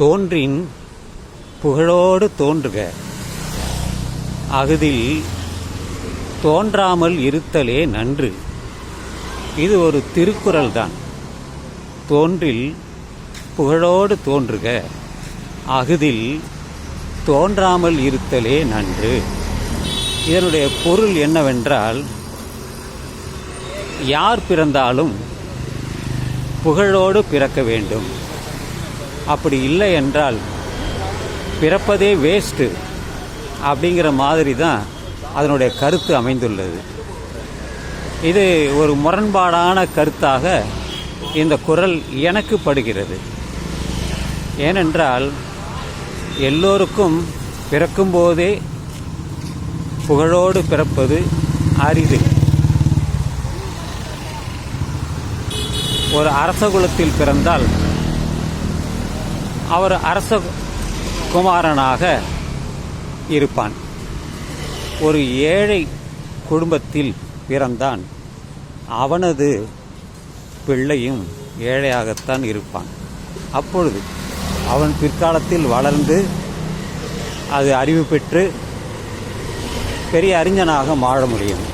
தோன்றின் புகழோடு தோன்றுக. அகுதில் தோன்றாமல் இருத்தலே நன்று. இது ஒரு திருக்குறள் தான் தோன்றில் புகழோடு தோன்றுக. அகுதில் தோன்றாமல் இருத்தலே நன்று. இதனுடைய பொருள் என்னவென்றால் யார் பிறந்தாலும் புகழோடு பிறக்க வேண்டும். அப்படி இல்லை என்றால் பிறப்பதே வேஸ்ட்டு அப்படிங்கிற மாதிரி தான் அதனுடைய கருத்து அமைந்துள்ளது. இது ஒரு முரண்பாடான கருத்தாக இந்த குரல் எனக்கு படுகிறது. ஏனென்றால் எல்லோருக்கும் பிறக்கும்போதே புகழோடு பிறப்பது அரிது. ஒரு அரச குலத்தில் பிறந்தால் அவர் அரச குமாரனாக இருப்பான். ஒரு ஏழை குடும்பத்தில் பிறந்தான். அவனது பிள்ளையும் ஏழையாகத்தான் இருப்பான். அப்பொழுது அவன் பிற்காலத்தில் வளர்ந்து அது அறிவு பெற்று பெரிய அறிஞனாக மாற முடியும்.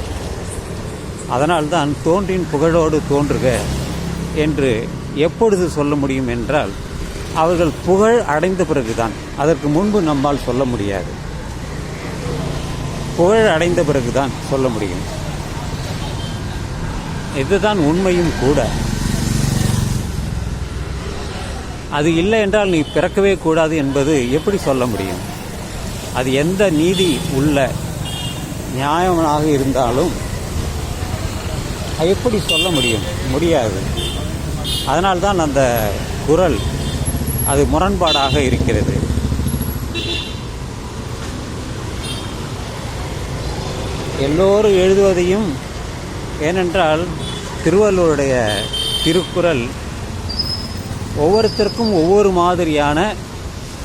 அதனால்தான் தோன்றின் புகழோடு தோன்றுக என்று எப்பொழுது சொல்ல முடியும் என்றால் அவர்கள் புகழ் அடைந்த பிறகுதான். அதற்கு முன்பு நம்மால் சொல்ல முடியாது. புகழ் அடைந்த பிறகுதான் சொல்ல முடியும். இதுதான் உண்மையும் கூட. அது இல்லை என்றால் நீ பிறக்கவே கூடாது என்பது எப்படி சொல்ல முடியும்? அது எந்த நீதி உள்ள நியாயமாக இருந்தாலும் அது எப்படி சொல்ல முடியும்? முடியாது. அதனால்தான் அந்த குரல் அது முரண்பாடாக இருக்கிறது. எல்லோரும் எழுதுவதையும் ஏனென்றால் திருவள்ளுவருடைய திருக்குறள் ஒவ்வொருத்தருக்கும் ஒவ்வொரு மாதிரியான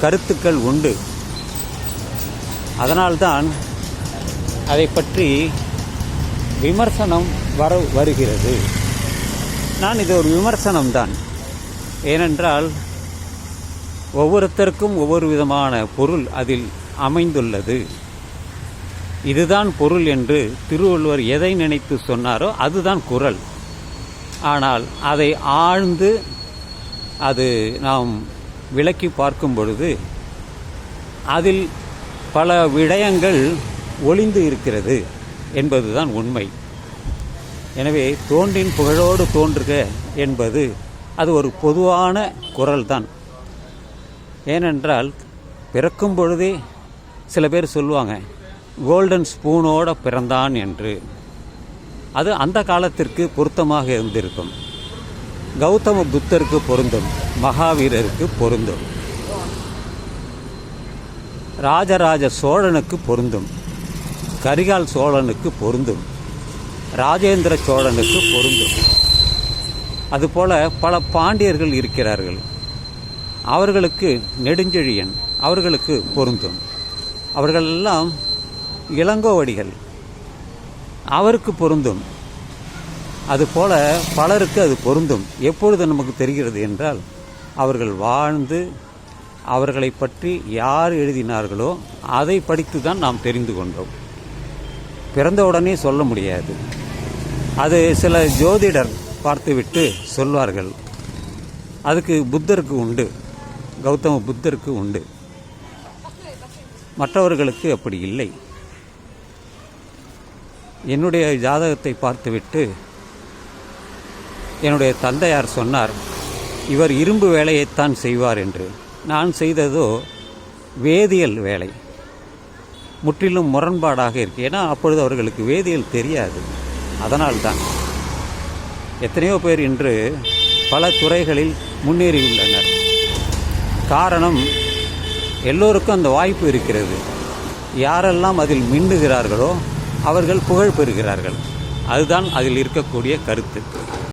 கருத்துக்கள் உண்டு. அதனால்தான் அதை பற்றி விமர்சனம் வர வருகிறது. நான் இது ஒரு விமர்சனம்தான். ஏனென்றால் ஒவ்வொருத்தருக்கும் ஒவ்வொரு விதமான பொருள் அதில் அமைந்துள்ளது. இதுதான் பொருள் என்று திருவள்ளுவர் எதை நினைத்து சொன்னாரோ அதுதான் குரல். ஆனால் அதை ஆழ்ந்து அது நாம் விளக்கி பார்க்கும் பொழுது அதில் பல விடயங்கள் ஒளிந்து இருக்கிறது என்பதுதான் உண்மை. எனவே தோன்றின் புகழோடு தோன்றுக என்பது அது ஒரு பொதுவான குரல்தான். ஏனென்றால் பிறக்கும் பொழுதே சில பேர் சொல்லுவாங்க கோல்டன் ஸ்பூனோட பிறந்தான் என்று. அது அந்த காலத்திற்கு பொருத்தமாக இருந்திருக்கும். கௌதம புத்தருக்கு பொருந்தும் மகாவீரருக்கு பொருந்தும். ராஜராஜ சோழனுக்கு பொருந்தும் கரிகால் சோழனுக்கு பொருந்தும் ராஜேந்திர சோழனுக்கு பொருந்தும். அதுபோல பல பாண்டியர்கள் இருக்கிறார்கள். அவர்களுக்கு நெடுஞ்செழியன் அவர்களுக்கு பொருந்தும். அவர்களெல்லாம் இளங்கோவடிகள். அவருக்கு பொருந்தும். அதுபோல பலருக்கு அது பொருந்தும். எப்பொழுது நமக்கு தெரிகிறது என்றால் அவர்கள் வாழ்ந்து அவர்களை பற்றி யார் எழுதினார்களோ அதை படித்து தான் நாம் தெரிந்து கொண்டோம். பிறந்த உடனே சொல்ல முடியாது. அது சில ஜோதிடர் பார்த்துவிட்டு சொல்வார்கள். அதுக்கு புத்தருக்கு உண்டு. கௌதம புத்தருக்கு உண்டு. மற்றவர்களுக்கு அப்படி இல்லை. என்னுடைய ஜாதகத்தை பார்த்துவிட்டு என்னுடைய தந்தையார் சொன்னார் இவர் இரும்பு வேலையைத்தான் செய்வார் என்று. நான் செய்ததோ வேதியியல் வேலை. முற்றிலும் முரண்பாடாக இருக்கு. ஏன்னா அப்பொழுது அவர்களுக்கு வேதியியல் தெரியாது. அதனால்தான். எத்தனையோ பேர் இன்று பல துறைகளில் முன்னேறியுள்ளனர். காரணம் எல்லோருக்கும் அந்த வாய்ப்பு இருக்கிறது. யாரெல்லாம் அதில் மின்னுகிறார்களோ அவர்கள் புகழ் பெறுகிறார்கள். அதுதான் அதில் இருக்கக்கூடிய கருத்து.